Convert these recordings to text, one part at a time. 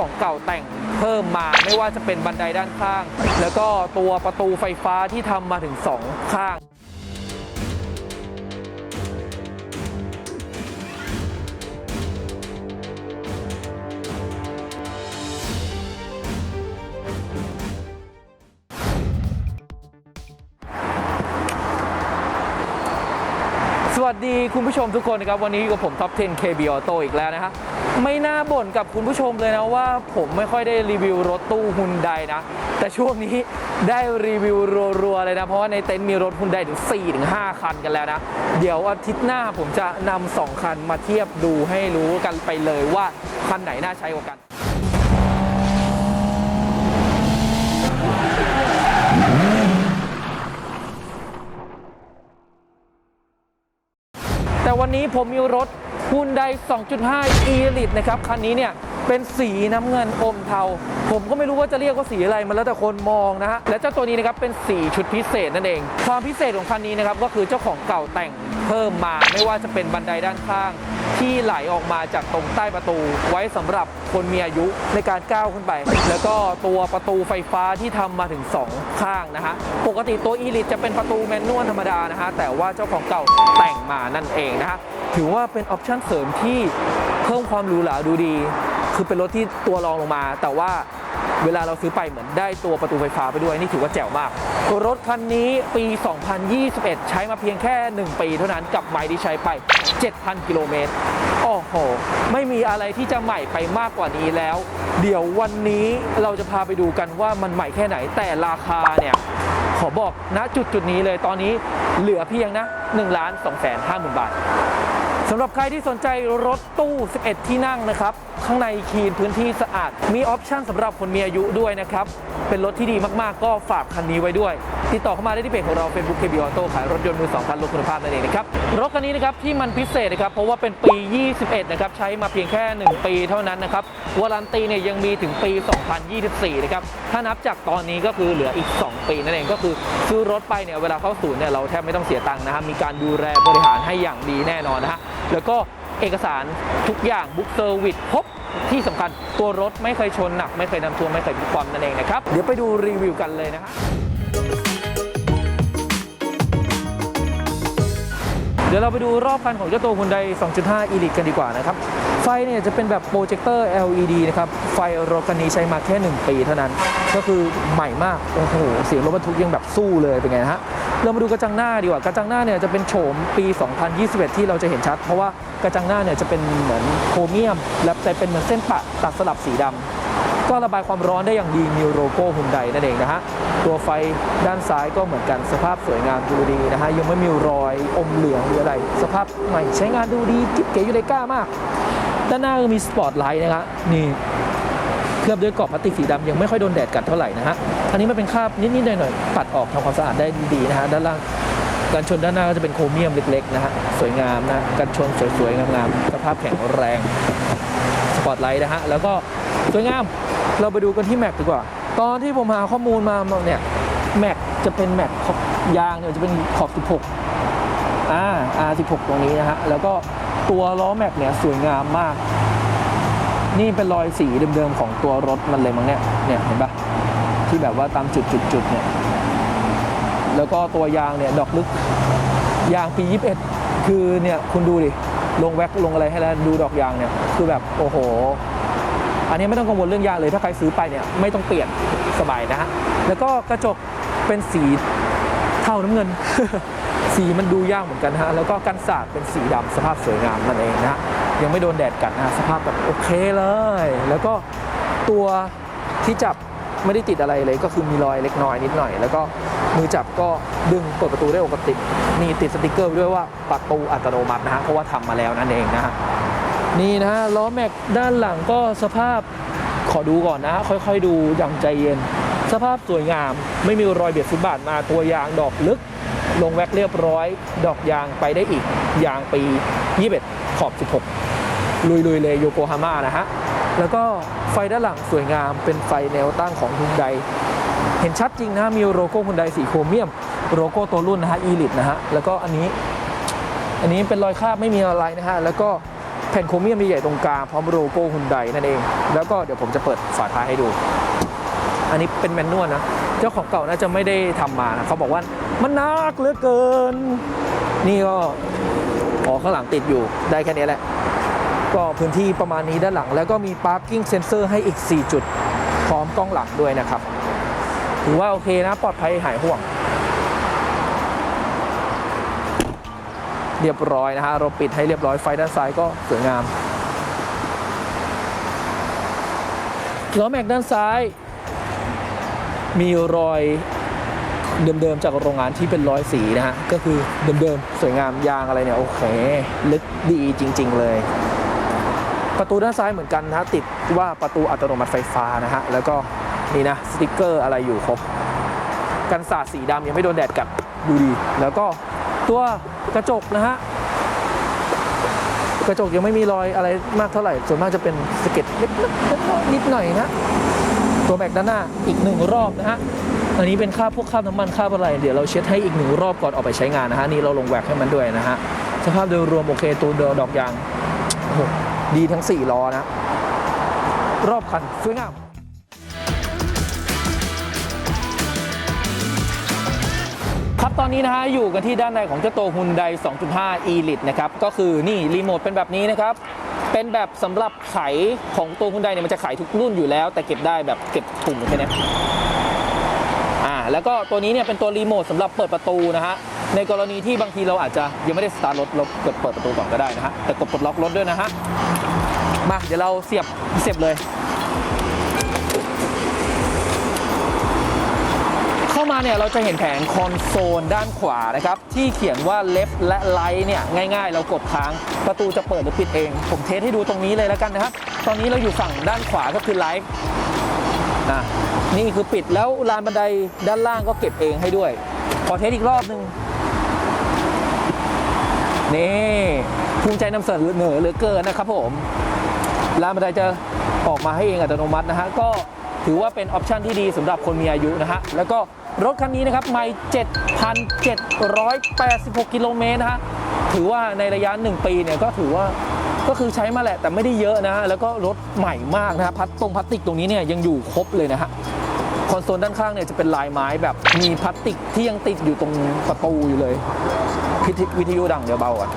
ของเก่าแต่งเพิ่มมาไม่ว่าจะเป็นบันไดด้านข้าง แล้วก็ตัวประตูไฟฟ้าที่ทำมาถึงสองข้างสวัสดีคุณผู้ชมทุกคนนะครับ วันนี้อยู่กับผมท็อป10 KB Auto อีกแล้วนะฮะ ไม่น่าบ่นกับคุณผู้ชมเลยนะว่าผมไม่ค่อยได้รีวิวรถตู้ฮุนไดนะ แต่ช่วงนี้ได้รีวิวรัวๆเลยนะ เพราะว่าในเต็นท์มีรถฮุนไดถึง 4-5 คันกันแล้วนะ เดี๋ยวอาทิตย์หน้าผมจะนำสองคันมาเทียบดูให้รู้กันไปเลยว่า คันไหนน่าใช้กว่ากันแต่วันนี้ผมมีรถ Hyundai 2.5 Elite นะครับ คันนี้เนี่ย เป็นสีน้ำเงินอมเทา ผมก็ไม่รู้ว่าจะเรียกว่าสีอะไรมันแล้วแต่คนมองนะฮะและเจ้าตัวนี้นะครับเป็นสีชุดพิเศษนั่นเอง ความพิเศษของคันนี้นะครับก็คือเจ้าของเก่าแต่งเพิ่มมาไม่ว่าจะเป็นบันไดด้านข้าง ที่ไหลออกมาจากตรงใต้ประตู ไว้สำหรับคนมีอายุในการก้าวขึ้นไป แล้วก็ตัวประตูไฟฟ้าที่ทำมาถึง 2 ข้างนะฮะปกติตัว Elite จะเป็นประตูแมนนวลธรรมดานะฮะแต่ว่าเจ้าของเก่าแต่งมานั่นเองนะฮะถือว่าเป็นออปชั่นเสริมที่เพิ่มความหรูหราดูดี คือเป็นรถที่ตัวรองลงมา แต่ว่าเวลาเราซื้อไปเหมือนได้ตัวประตูไฟฟ้าไปด้วยนี่ถือว่าแจ๋วมาก รถคันนี้ปี 2021 ใช้มาเพียงแค่ 1 ปีเท่านั้นกับไมล์ที่ใช้ไป 7,000 กิโลเมตรโอ้โห ไม่มีอะไรที่จะใหม่ไปมากกว่านี้แล้ว เดี๋ยววันนี้เราจะพาไปดูกันว่ามันใหม่แค่ไหนแต่ราคาเนี่ยขอบอกณจุดจุดนี้เลยตอนนี้เหลือเพียงนะ1ล้าน2แสน5หมื่นบาท สำหรับใครที่สนใจรถตู้ 11 ที่นั่งนะครับ ข้างในคีนพื้นที่สะอาด มีออปชั่นสำหรับคนมีอายุด้วยนะครับ เป็นรถที่ดีมากๆ ก็ฝากคันนี้ไว้ด้วย ติดต่อเข้ามาได้ที่เพจของเรา Facebook KB Auto ขายรถยนต์มือสองคันรถคุณภาพนั่นเองนะครับ รถคันนี้นะครับที่มันพิเศษนะครับเพราะว่าเป็นปี 21 นะครับ ใช้มาเพียงแค่ 1 ปีเท่านั้นนะครับวารันตีเนี่ยยังมีถึงปี 2024 นะครับ ถ้านับจากตอนนี้ก็คือเหลืออีก 2 ปีนั่นเองก็คือซื้อรถไปเนี่ยเวลาเข้าศูนย์เนี่ยเราแทบไม่ต้องเสียตังค์นะครับมีการดูแลบริหารให้อย่างดีแน่นอนนะฮะ แล้วก็เอกสารทุกอย่างบุ๊กเซอร์วิสครบที่สำคัญตัวรถไม่เคยชนหนัก ไม่เคยนำท่วมไม่เคยพลิกความนั่นเองนะครับ เดี๋ยวไปดูรีวิวกันเลยนะฮะเดี๋ยวเราไปดูรอบคันของเจ้าตัว Hyundai 2.5 Elite กันดีกว่านะครับ ไฟเนี่ยจะเป็นแบบโปรเจคเตอร์ LED นะครับ ไฟรถคันนี้ใช้มาแค่ 1 ปีเท่านั้น ก็คือใหม่มาก โอ้โห เสียงรถบรรทุกยังแบบสู้เลยเป็นไงนะฮะ เรามาดูกระจังหน้าดีกว่ากระจังหน้าเนี่ยจะเป็นโฉมปี 2021 ที่เราจะเห็นชัด เพราะว่ากระจังหน้าเนี่ยจะเป็นเหมือนโครเมียม และจะเป็นเหมือนเส้นปะตัดสลับสีดำก็ระบายความร้อนได้อย่างดีมีโลโก้ฮุนไดนั่นเองนะฮะตัวไฟด้านซ้ายก็เหมือนกันสภาพสวยงามดูดีนะฮะยังไม่มีรอยอมเหลืองหรืออะไร สภาพใหม่ใช้งานดูดีกิ๊บเก๋อยู่เลยกล้ามาก ด้านหน้าก็มีสปอตไลท์นะฮะนี่ เคลือบด้วยกรอบพลาสติกสีดำยังไม่ค่อยโดนแดดกัดเท่าไหร่นะฮะอันนี้มันเป็นคราบนิดๆหน่อยๆปัดออกทำความสะอาดได้ดีนะฮะด้านล่างการชนด้านหน้าก็จะเป็นโครเมียมเล็กๆนะฮะสวยงามนะการชนสวยๆงามๆสภาพแข็งแรงสปอตไลท์นะฮะแล้วก็สวยงามเราไปดูกันที่แม็กดีกว่า ตอนที่ผมหาข้อมูลมาเนี่ยแม็กจะเป็นแม็กขอบยางเนี่ยจะเป็นขอบ 16อ่า R16 ตรงนี้นะฮะแล้วก็ตัวล้อแม็กเนี่ยสวยงามมาก นี่เป็นรอยสีเดิมๆของตัวรถมันเลยมั้งเนี่ย เนี่ยเห็นปะที่แบบว่าตามจุดๆๆเนี่ย แล้วก็ตัวยางเนี่ยดอกลึก ยางปี 21 คือเนี่ยคุณดูดิ ลงแว็กลงอะไรให้แล้วดูดอกยางเนี่ย คือแบบโอ้โห อันนี้ไม่ต้องกังวลเรื่องยางเลย ถ้าใครซื้อไปเนี่ยไม่ต้องเปลี่ยนสบายนะฮะ แล้วก็กระจกเป็นสีเท่าน้ำเงิน สีมันดูยากเหมือนกันฮะ แล้วก็กันสาดเป็นสีดำสภาพสวยงามนั่นเองนะฮะ ยังไม่โดนแดดกัดนะสภาพแบบโอเคเลย แล้วก็ตัวที่จับไม่ได้ติดอะไรเลยก็คือมีรอยเล็กน้อยนิดหน่อย แล้วก็มือจับก็ดึงเปิดประตูได้ปกตินี่ติดสติกเกอร์ไว้ด้วยว่าประตูอัตโนมัตินะฮะเพราะว่าทำมาแล้วนั่นเองนะฮะนี่นะฮะล้อแม็กด้านหลังก็สภาพขอดูก่อนนะฮะค่อยๆดูอย่างใจเย็น สภาพสวยงาม ไม่มีรอยเบียดฟุตบาทมาตัวยางดอกลึก ลงแว็กเรียบร้อย ดอกยางไปได้อีกยางปี 21 ขอบ 16 ลุยๆเลยโยโกฮาม่านะฮะ แล้วก็ไฟด้านหลังสวยงามเป็นไฟแนวตั้งของฮุนไดเห็นชัดจริงนะมีโลโก้ฮุนไดสีโครเมียมโลโก้ตัวรุ่นนะฮะอีลิตนะฮะ แล้วก็อันนี้ อันนี้เป็นรอยคราบไม่มีอะไรนะฮะ แล้วก็แผ่นโครเมียมใหญ่ๆตรงกลางพร้อมโลโก้ฮุนไดนั่นเอง แล้วก็เดี๋ยวผมจะเปิดฝาท้ายให้ดู อันนี้เป็นแมนนวลนะ เจ้าของเก่าน่าจะไม่ได้ทำมานะเขาบอกว่ามันหนักเหลือเกิน นี่ก็อ๋อข้างหลังติดอยู่ได้แค่นี้แหละ ก็พื้นที่ประมาณนี้ด้านหลัง แล้วก็มี parking sensor ให้อีก 4 จุด พร้อมกล้องหลังด้วยนะครับ ถือว่าโอเคนะปลอดภัยหายห่วง เรียบร้อยนะฮะเราปิดให้เรียบร้อยไฟด้านซ้ายก็สวยงามล้อแม็กด้านซ้าย มีรอยเดิมๆจากโรงงานที่เป็นรอยสีนะฮะ ก็คือเดิมๆ สวยงามยางอะไรเนี่ย โอเค ลึกดีจริง ๆ เลย ประตูด้านซ้ายเหมือนกันนะติดว่าประตูอัตโนมัติไฟฟ้านะฮะแล้วก็นี่นะสติกเกอร์อะไรอยู่ครบกันสาดสีดำยังไม่โดนแดดกัดดูดี แล้วก็ตัวกระจกนะฮะกระจกยังไม่มีรอยอะไรมากเท่าไหร่ ส่วนมากจะเป็นสเก็ดเล็กๆนิดหน่อยนะตัวแม็กด้านหน้าอีกหนึ่งรอบนะฮะอันนี้เป็นค่าพวกค่าน้ำมันค่าอะไร เดี๋ยวเราเช็ดให้อีกหนึ่งรอบก่อนออกไปใช้งานนะฮะนี่เราลงแหวกให้มันด้วยนะฮะสภาพโดยรวมโอเคตัวดอกยาง ดีทั้ง 4 ล้อนะ รอบคันสวยงามครับตอนนี้นะฮะอยู่กันที่ด้านในของเจ้าตัว Hyundai 2.5 Elite นะครับ ก็คือนี่ รีโมทเป็นแบบนี้นะครับ เป็นแบบสำหรับไขของตัว Hyundai เนี่ยมันจะไขทุกรุ่นอยู่แล้ว แต่เก็บได้แบบเก็บปุ่มแค่นี้อ่าแล้วก็ตัวนี้เนี่ยเป็นตัวรีโมทสำหรับเปิดประตูนะฮะ ในกรณีที่บางทีเราอาจจะยังไม่ได้สตาร์ทรถเรากดเปิดประตูก่อนก็ได้นะฮะแต่กดปลดล็อกรถด้วยนะฮะมาเดี๋ยวเราเสียบเสียบเลย เข้ามาเนี่ยเราจะเห็นแผงคอนโซลด้านขวานะครับ ที่เขียนว่า left และ right เนี่ยง่ายๆ เรากดค้างประตูจะเปิดหรือปิดเอง ผมเทสให้ดูตรงนี้เลยแล้วกันนะครับ ตอนนี้เราอยู่ฝั่งด้านขวาก็คือ right อะนี่คือปิดแล้วลานบันไดด้านล่างก็เก็บเองให้ด้วย ขอเทสอีกรอบหนึง นี่ภูมิใจนำเสนอเหนือเหลือเกินนะครับผมลานบันไดจะออกมาให้เองอัตโนมัตินะฮะก็ถือว่าเป็นออปชันที่ดีสำหรับคนมีอายุนะฮะแล้วก็รถคันนี้นะครับไม่7,786 กิโลเมตรนะฮะถือว่าในระยะ 1 ปีเนี่ยก็ถือว่าก็คือใช้มาแหละแต่ไม่ได้เยอะนะฮะแล้วก็รถใหม่มากนะฮะพัดตรงพลาสติกตรงนี้เนี่ยยังอยู่ครบเลยนะฮะคอนโซลด้านข้างเนี่ยจะเป็นลายไม้แบบมีพลาสติกที่ยังติดอยู่ตรงประตูอยู่เลย วิทยุดังเดี๋ยวเบาก่อน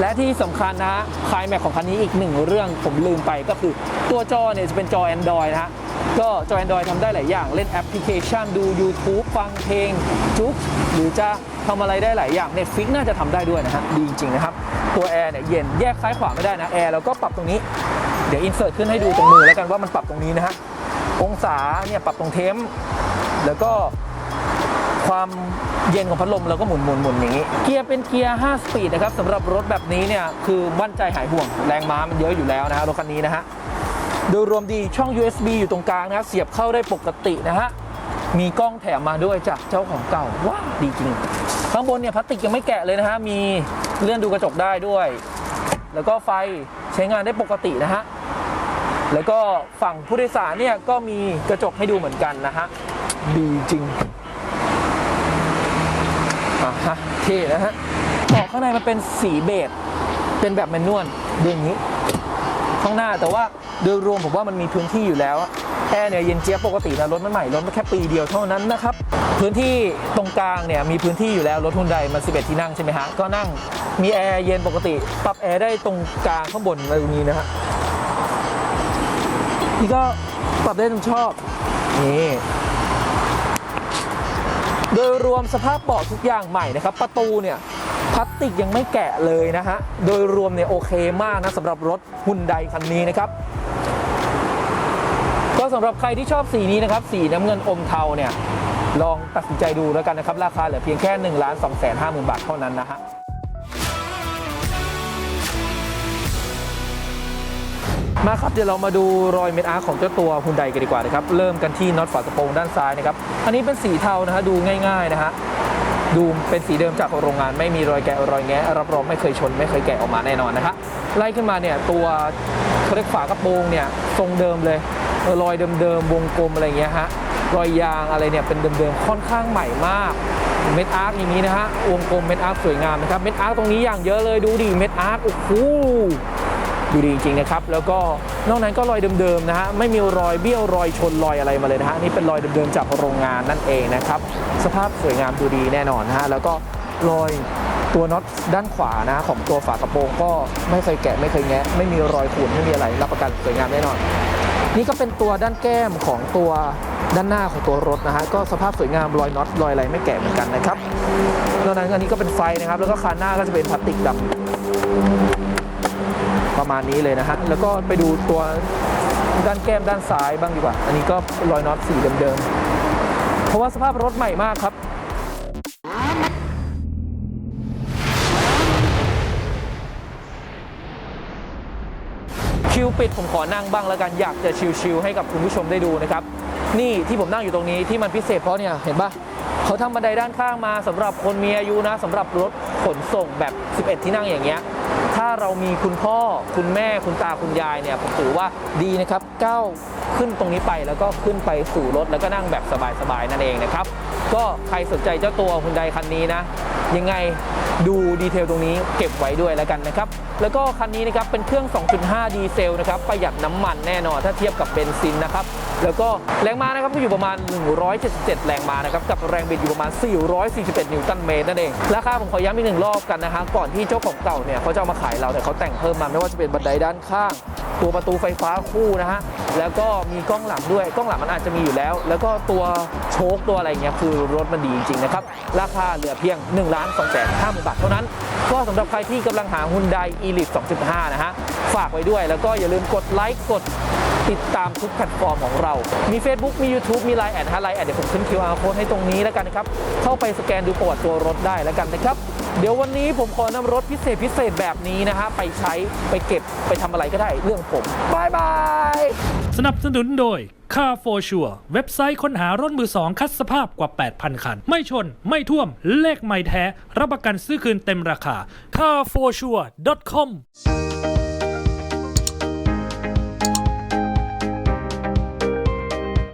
และที่สำคัญนะฮะคลายแม็กของคันนี้อีกหนึ่งเรื่องผมลืมไปก็คือตัวจอเนี่ยจะเป็นจอ Android นะฮะก็จอ Android ทำได้หลายอย่าง เล่นแอปพลิเคชันดู YouTube ฟังเพลงจุ๊กหรือจะทำอะไรได้หลายอย่าง Netflix น่าจะทำได้ด้วยนะฮะดีจริง ๆ นะครับ ตัวแอร์เนี่ยเย็นแยกซ้ายขวาไม่ได้นะแอร์เราก็ปรับตรงนี้ เดี๋ยวอินเสิร์ตขึ้นให้ดูตรงมือแล้วกันว่ามันปรับตรงนี้นะฮะองศาเนี่ยปรับตรงเทมป์แล้วก็ ความเย็นของพัดลมเราก็หมุนหมุนหมุนอย่างนี้ เกียร์เป็นเกียร์ 5 สปีดนะครับสำหรับรถแบบนี้เนี่ยคือมั่นใจหายห่วงแรงม้ามันเยอะอยู่แล้วนะฮะรถคันนี้นะฮะโดยรวมดีช่อง USB อยู่ตรงกลางนะเสียบเข้าได้ปกตินะฮะมีกล้องแถมมาด้วยจากเจ้าของเก่าว้าวดีจริง ข้างบนเนี่ยพลาสติกยังไม่แกะเลยนะฮะมีเลื่อนดูกระจกได้ด้วย แล้วก็ไฟใช้งานได้ปกตินะฮะแล้วก็ฝั่งผู้โดยสารเนี่ยก็มีกระจกให้ดูเหมือนกันนะฮะดีจริง อะฮะเท่นะฮะเบาะข้างในมันเป็นสีเบจเป็นแบบแมนนวลดูอย่างนี้ ข้างหน้าแต่ว่าโดยรวมผมว่ามันมีพื้นที่อยู่แล้วแอร์เนี่ยเย็นเจี๊ยบปกตินะรถมันใหม่รถมันแค่ปีเดียวเท่านั้นนะครับ พื้นที่ตรงกลางเนี่ยมีพื้นที่อยู่แล้วรถฮุนไดมัน 11 ที่นั่งใช่ไหมฮะ ก็นั่งมีแอร์เย็นปกติ ปรับแอร์ได้ตรงกลางข้างบนอะไรตรงนี้นะฮะนี่ก็ปรับได้ตามชอบนี่ โดยรวมสภาพเบาะทุกอย่างใหม่นะครับ ประตูเนี่ยพลาสติกยังไม่แกะเลยนะฮะ โดยรวมเนี่ยโอเคมากนะสำหรับรถฮุนไดคันนี้นะครับ ก็สำหรับใครที่ชอบสีนี้นะครับ สีน้ำเงินอมเทาเนี่ยลองตัดสินใจดูแล้วกันนะครับ ราคาเหลือเพียงแค่1นึ่งล้านสองแสนห้าหมื่นบาทเท่านั้นนะฮะ มาครับเดี๋ยวเรามาดูรอยเม็ดอาร์ของเจ้าตัวฮุนไดกันดีกว่านะครับเริ่มกันที่น็อตฝากระโปรงด้านซ้ายนะครับอันนี้เป็นสีเทานะฮะดูง่ายๆนะฮะดูเป็นสีเดิมจากโรงงาน ไม่มีรอยแกะรอยแงะรับรองไม่เคยชน ไม่เคยแกะออกมาแน่นอนนะฮะไล่ขึ้นมาเนี่ยตัวเขาเรียกฝากระโปรงเนี่ยทรงเดิมเลยรอยเดิมๆวงกลมอะไรเงี้ยฮะรอยยางอะไรเนี่ยเป็นเดิมๆค่อนข้างใหม่มากเม็ดอาร์คอย่างนี้นะฮะวงกลมเม็ดอาร์คสวยงามนะครับเม็ดอาร์คตรงนี้อย่างเยอะเลยดูดิเม็ดอาร์คโอ้โห ดูดีจริงๆนะครับ แล้วก็นอกนั้นก็รอยเดิมๆนะฮะไม่มีรอยเบี้ยวรอยชนรอยอะไรมาเลยนะฮะนี่เป็นรอยเดิมๆจากโรงงานนั่นเองนะครับ สภาพสวยงามดูดีแน่นอนนะฮะแล้วก็รอยตัวน็อตด้านขวานะของตัวฝากระโปรงก็ไม่เคยแกะไม่เคยแงะ ไม่มีรอยขูดไม่มีอะไรรับประกันสวยงามแน่นอน นี่ก็เป็นตัวด้านแก้มของตัวด้านหน้าของตัวรถนะฮะก็สภาพสวยงามรอยน็อตรอยอะไรไม่แกะเหมือนกันนะครับนอกนั้นอันนี้ก็เป็นไฟนะครับ แล้วก็คานหน้าก็จะเป็นพลาสติกดำ ประมาณนี้เลยนะฮะแล้วก็ไปดูตัวด้านแก้มด้านซ้ายบ้างดีกว่า อันนี้ก็รอยน็อตสีเดิมๆ เพราะว่าสภาพรถใหม่มากครับ คิวปิดผมขอนั่งบ้างแล้วกันอยากจะชิลๆให้กับคุณผู้ชมได้ดูนะครับ นี่ที่ผมนั่งอยู่ตรงนี้ที่มันพิเศษเพราะเนี่ยเห็นปะเขาทำบันไดด้านข้างมาสำหรับคนมีอายุนะสำหรับรถขนส่งแบบ 11 ที่นั่งอย่างเงี้ย ถ้าเรามีคุณพ่อคุณแม่คุณตาคุณยายเนี่ยผมถือว่าดีนะครับก้าวขึ้นตรงนี้ไปแล้วก็ขึ้นไปสู่รถแล้วก็นั่งแบบสบายๆนั่นเองนะครับ ก็ใครสนใจเจ้าตัวคุณใดคันนี้นะ ยังไงดูดีเทลตรงนี้เก็บไว้ด้วยแล้วกันนะครับ แล้วก็คันนี้นะครับเป็นเครื่อง 2.5 ดีเซลนะครับประหยัดน้ำมันแน่นอนถ้าเทียบกับเบนซินนะครับแล้วก็แรงม้านะครับก็อยู่ประมาณ 177 แรงม้านะครับกับแรงบิดอยู่ประมาณ 441 นิวตันเมตรนั่นเองราคาผมขอย้ำอีกหนึ่งรอบกันนะฮะก่อนที่เจ้าของเก่าเนี่ยเขาจะเอามาขายเราแต่เขาแต่งเพิ่มมาไม่ว่าจะเป็นบันไดด้านข้าง ตัวประตูไฟฟ้าคู่นะฮะแล้วก็มีกล้องหลังด้วยกล้องหลังมันอาจจะมีอยู่แล้ว แล้วก็ตัวโชคตัวอะไรเงี้ยคือรถมันดีจริงๆนะครับราคาเหลือเพียง1ล้าน2แสนห้าหมื่นบาทเท่านั้น ก็สำหรับใครที่กำลังหา Hyundai Elite 2.5 นะฮะ ฝากไว้ด้วยแล้วก็อย่าลืมกดไลค์กดติดตามทุกแพลตฟอร์มของเรา มี Facebook มี YouTube มี Line แอดฮะไลน์แอดเดี๋ยวผมขึ้น QR code ให้ตรงนี้แล้วกันนะครับ เข้าไปสแกนดูประวัติตัวรถได้แล้วกันนะครับ เดี๋ยววันนี้ผมขอนำรถพิเศษพิเศษแบบนี้นะฮะ ไปใช้ไปเก็บไปทำอะไรก็ได้เรื่องผมบายบาย สนับสนุนโดย Car for Sure เว็บไซต์ค้นหารถมือสองคัดสภาพกว่า 8,000 คัน ไม่ชน ไม่ท่วม เลขไม่แท้ รับประกันซื้อคืนเต็มราคา carforsure.com